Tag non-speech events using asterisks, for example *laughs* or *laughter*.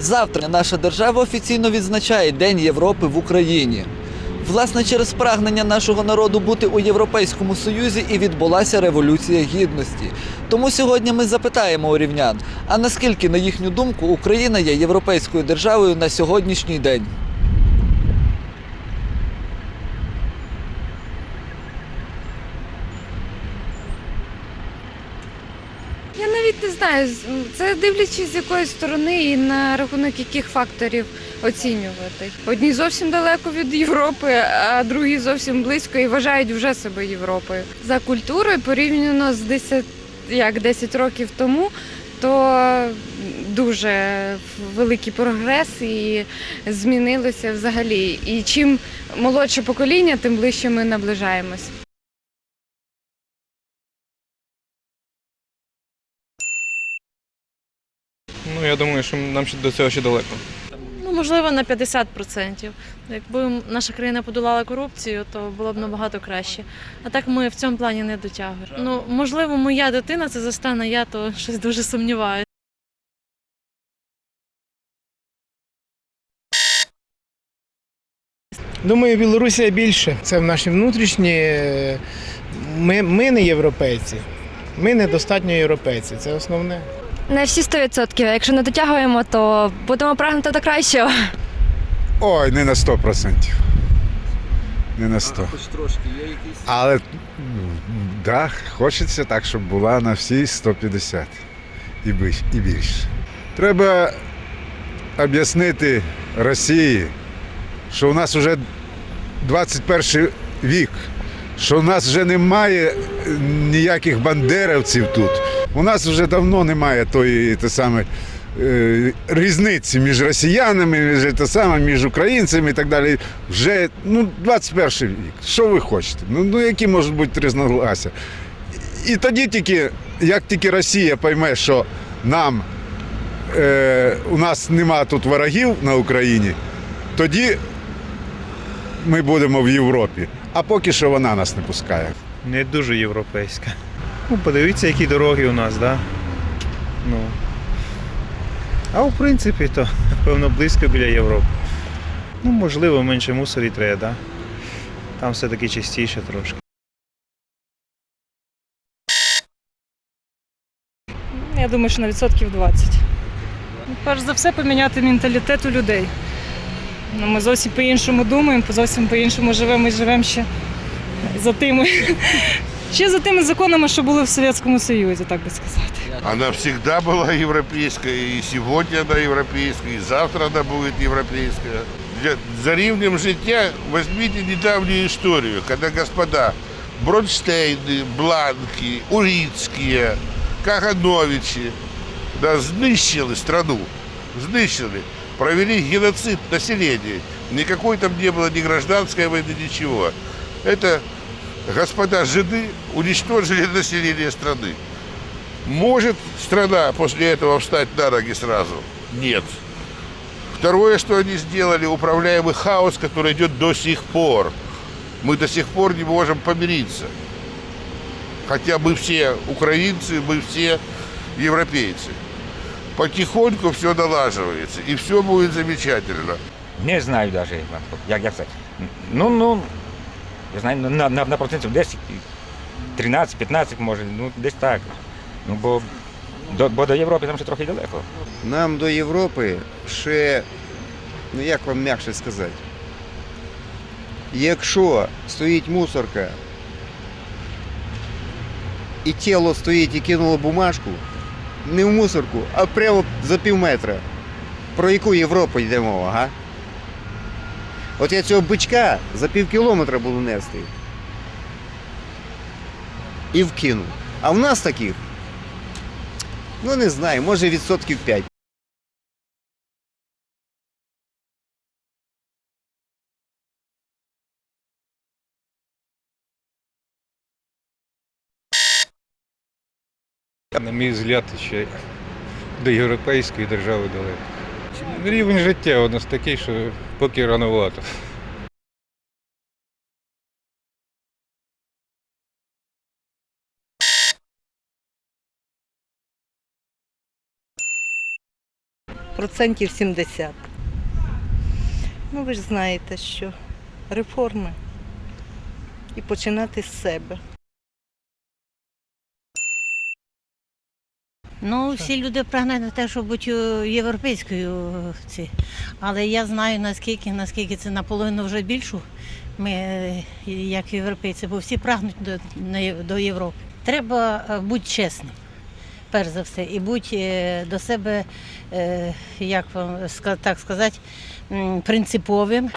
Завтра наша держава офіційно відзначає День Європи в Україні. Власне, через прагнення нашого народу бути у Європейському Союзі і відбулася революція гідності. Тому сьогодні ми запитаємо у рівнян, а наскільки, на їхню думку, Україна є європейською державою на сьогоднішній день. Я навіть не знаю. Це дивлячись з якої сторони і на рахунок яких факторів оцінювати. Одні зовсім далеко від Європи, а другі зовсім близько і вважають вже себе Європою. За культурою порівняно з 10, як 10 років тому, то дуже великий прогрес і змінилося взагалі. І чим молодше покоління, тим ближче ми наближаємось. Ну, я думаю, що нам ще до цього ще далеко. Ну, можливо, на 50%. Якби наша країна подолала корупцію, то було б набагато краще. А так ми в цьому плані не дотягуємо. Ну, можливо, моя дитина це застане, я то *laughs* щось дуже сумніваюся. Думаю, Білорусія більше. Це в наші внутрішні. е, Ми, ми не європейці. Ми недостатньо європейці. Це основне. Не всі 100%. А якщо не дотягуємо, то будемо прагнути до кращого. Ой, не на 100%. Не на 100. Хоч трошки є якісь. Але да, хочеться так, щоб була на всі 150 і більше. І більше. Треба об'яснити Росії, що у нас вже 21 вік, що у нас вже немає ніяких бандерівців тут. У нас вже давно немає тої те саме, е, різниці між росіянами, між, те саме, між українцями і так далі. Вже ну, 21 вік. Що ви хочете? Ну, ну які можуть бути різногласся? І тоді тільки, як тільки Росія пойме, що нам е, у нас нема тут ворогів на Україні, тоді ми будемо в Європі. А поки що вона нас не пускає. Не дуже європейська. Ну, подивіться, які дороги у нас, да? Ну. А в принципі, то, певно, близько біля Європи. Ну, можливо, менше мусорі треба, да? Там все-таки частіше трошки. Я думаю, що на відсотків 20. Ну, Перш за все, поміняти менталітет у людей. Ну, ми зовсім по-іншому думаємо, зовсім по-іншому живемо і живемо ще за тими, ще за тими законами, що були в Совєтському Союзі, так би сказати. Она всегда была европейская, и сегодня она европейская, и завтра она будет европейская. Для- За рівнем життя возьмите недавнюю историю, когда господа Бронштейны, Бланки, Урицкие, Кагановичи да, знищили страну, знищили, провели геноцид населения. Никакой там не было ни гражданской войны, ничего. Это господа жены уничтожили население страны. Может страна после этого встать на ноги сразу? Нет. Второе, что они сделали, управляемый хаос, который идет до сих пор. Мы до сих пор не можем помириться. Хотя мы все украинцы, мы все европейцы. Потихоньку все налаживается, и все будет замечательно. Не знаю даже, як, як сказати. Ну, ну, я знаю, на, на, на процентів десь 13-15 може, ну десь так. Ну, бо до, бо до Європи там ще трохи далеко. Нам до Європи ще, ну як вам м'якше сказати, якщо стоїть мусорка і тіло стоїть і кинуло бумажку, не в мусорку, а прямо за пів метра. Про яку Європу йде мова, га? От я цього бичка за пів кілометра буду нести. І вкину. А в нас таких Ну не знаю, може відсотків 5. На мій взгляд, ще до європейської держави далеко. Рівень життя у нас такий, що поки рановато. Процентів 70. Ну, ви ж знаєте, що реформи і починати з себе. Ну, всі люди прагнуть на те, щоб бути е, європейською. е, Ці. Але я знаю наскільки, наскільки це наполовину вже більшу. Ми, е, як європейці, бо всі прагнуть до, до Європи. Треба бути чесним, перш за все, і бути до себе, як вам так сказати, принциповим.